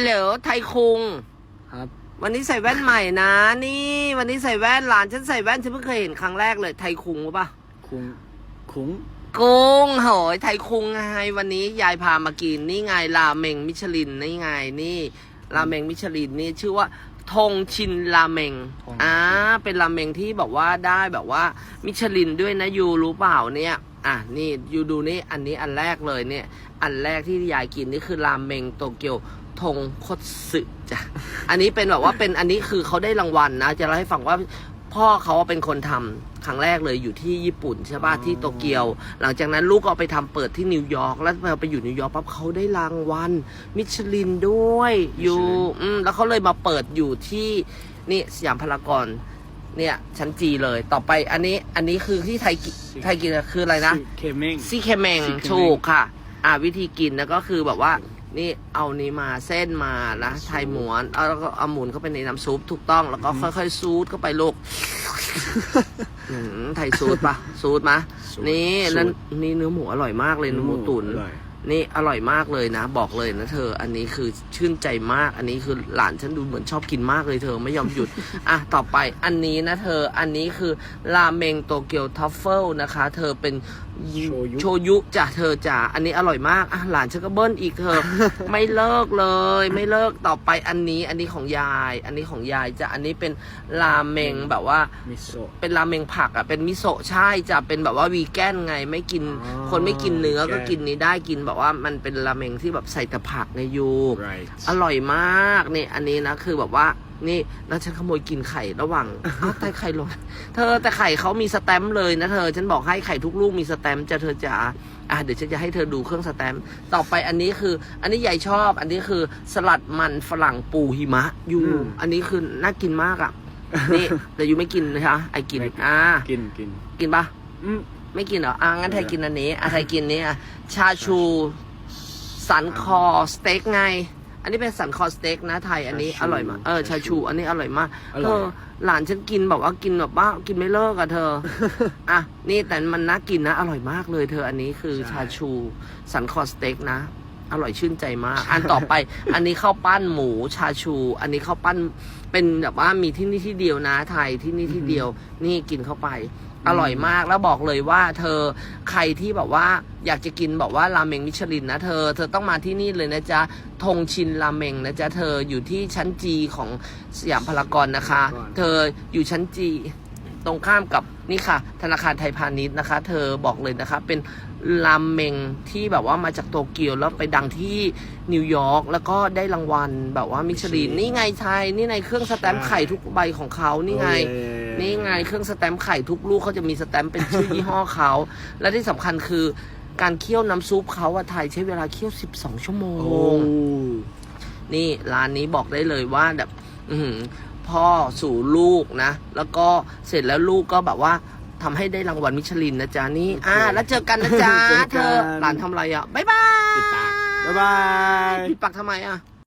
เหลวไทยคุง ครับ วันนี้ใส่แว่นใหม่นะ นี่ วันนี้ใส่แว่นหลานฉันใส่แว่นฉันเพิ่งเคยเห็นครั้งแรกเลยไทยคุงรู้ปะคุงคุงกุ้งโหยไทยคุงไงวันนี้ยายพามากินนี่ไงราเมงมิชลินนี่ไงนี่ราเมงมิชลินนี่ชื่อว่าธงชินราเมงอ่าเป็นราเมงที่แบบว่าได้แบบว่ามิชลินด้วยนะยูรู้เปล่าเนี่ยอะนี่ยูดูนี่อันนี้อันแรกเลยเนี่ย อันแรกที่ยายกินนี่คือราเมงโตเกียว ทงคตสึจ้ะ อันนี้เป็นแบบว่าเป็นอันนี้คือเขาได้รางวัลนะ จะเล่าให้ฟังว่าพ่อเขาเป็นคนทำครั้งแรกเลยอยู่ที่ญี่ปุ่นใช่ป่ะที่โตเกียว หลังจากนั้นลูกก็เอาไปทำเปิดที่นิวยอร์กแล้วพอไปอยู่นิวยอร์กปั๊บเขาได้รางวัลมิชลินด้วยอยู่อืมแล้วเขาเลยมาเปิดอยู่ที่นี่สยามพารากอนเนี่ยชั้นจีเลยต่อไปอันนี้อันนี้คือที่ไทยกิไทยกินอะคืออะไรนะเคเม้งซี่เคเมงซี่เคเมง ถูกค่ะ อ่าวิธีกินนะก็คือแบบว่า นี่เอานี้มาเส้นมานะไทยหมวนเอาแล้วก็เอาหมุนเข้าไปในน้ำซุปถูกต้องแล้วก็ค่อยๆซูดเข้าไปลูกอืมไทยซูดปะซูดมะซูดนี่ซูดแล้วนี่เนื้อหมูอร่อยมากเลยเนื้อหมูตุ๋น อร่อย นี่อร่อยมากเลยนะ บอกเลยนะเธอ อันนี้คือชื่นใจมาก อันนี้คือหลานฉันดูเหมือนชอบกินมากเลยเธอไม่ยอมหยุด อะต่อไปอันนี้นะเธอ อันนี้คือราเมงโตเกียวทัฟเฟิลนะคะ เธอเป็นโชยุ โชยุจ้ะเธอจ้ะอันนี้อร่อยมากอะหลานฉันก็เบิ้ลอีกเธอ ไม่เลิกเลย ไม่เลิกต่อไปอันนี้ อันนี้ของยาย อันนี้ของยายจ้ะอันนี้เป็นราเมงแบบว่า มิโซะ เป็นราเมงผักอะเป็นมิโซะใช่จะเป็นแบบว่าวีแกนไงไม่กิน อ๋อคนไม่กินเนื้อก็วีแกนกินนี้ได้กินแบบว่ามันเป็นราเมงที่แบบใส่แต่ผักไงยู right อร่อยมากนี่อันนี้นะคือแบบว่า นี่แล้วฉันขโมยกินไข่ระหว่างอ้าวแต่ไข่หล่นเธอแต่ไข่เขามีสแตมป์เลยนะเธอ ฉันบอกให้ไข่ทุกลูกมีสแตมป์จะเธอจ๋าอะเดี๋ยวฉันจะให้เธอดูเครื่องสแตมป์ต่อไปอันนี้คือ อันนี้ยายชอบ อันนี้คือสลัดมันฝรั่งปูหิมะยูอืม อันนี้คือน่ากินมากอะนี่แต่ยูไม่กินนะคะไอกินไม่กินอ่ากินกินกินปะ อืม ไม่กินเหรออะงั้นไทยเออกินอันนี้อะไทยกินนี้อะชาชู สันคอสเต็กไง อันนี้เป็นสันคอสเต็กนะไทยอันนี้ชาชูอร่อยมากเออชาชูอันนี้อร่อยมากอร่อย เธอหลานฉันกินแบบว่ากินแบบว่ากินไม่เลิกอะเธอ อะนี่แต่มันน่ากินนะอร่อยมากเลย เธออันนี้คือใช่ ชาชูสันคอสเต็กนะ อร่อยชื่นใจมาก อันต่อไป อันนี้ข้าวปั้นหมูชาชู อันนี้ข้าวปั้นเป็นแบบว่ามีที่นี่ที่เดียวนะไทยที่นี่ที่เดียว นี่กินเข้าไป อร่อยมากแล้วบอกเลยว่า เธอใครที่แบบว่าอยากจะกินบอกว่าราเมงมิชลินนะเธอ เธอต้องมาที่นี่เลยนะจ๊ะธงชินราเมงนะจ๊ะเธออยู่ที่ชั้นจีของสยามพารากอนนะคะก่อนเธออยู่ชั้นจีตรงข้ามกับนี่ค่ะ ธนาคารไทยพาณิชย์นะคะ เธอบอกเลยนะคะ เป็นรามเมงที่แบบว่ามาจากโตเกียวแล้วไปดังที่นิวยอร์กแล้วก็ได้รางวัลแบบว่ามิชลินนี่ไงไทยนี่ไงเครื่องสแตมป์ไข่ทุกใบของเขานี่ไง โอ้ย นี่ไงเครื่องสแตมป์ไข่ทุกลูกเขาจะมีสแตมป์เป็นชื่อยี่ห้อเขาและที่สำคัญคือการเคี่ยวน้ำซุปเขาอะไทยใช้เวลาเคี่ยว 12 ชั่วโมโอ้ง นี่ร้านนี้บอกได้เลยว่าแบบ อื้อหือพ่อสู่ลูกนะ แล้วก็เสร็จแล้วลูกก็แบบว่าทำให้ได้รางวัลมิชลินนะจ๊ะนี่อ่า แล้วเจอกันนะจ๊ะ เจอกัน เธอหลานทำอะไรอะ บ๊ายบายปิดปากบ๊ายบาย ปิดปากทำไมอะ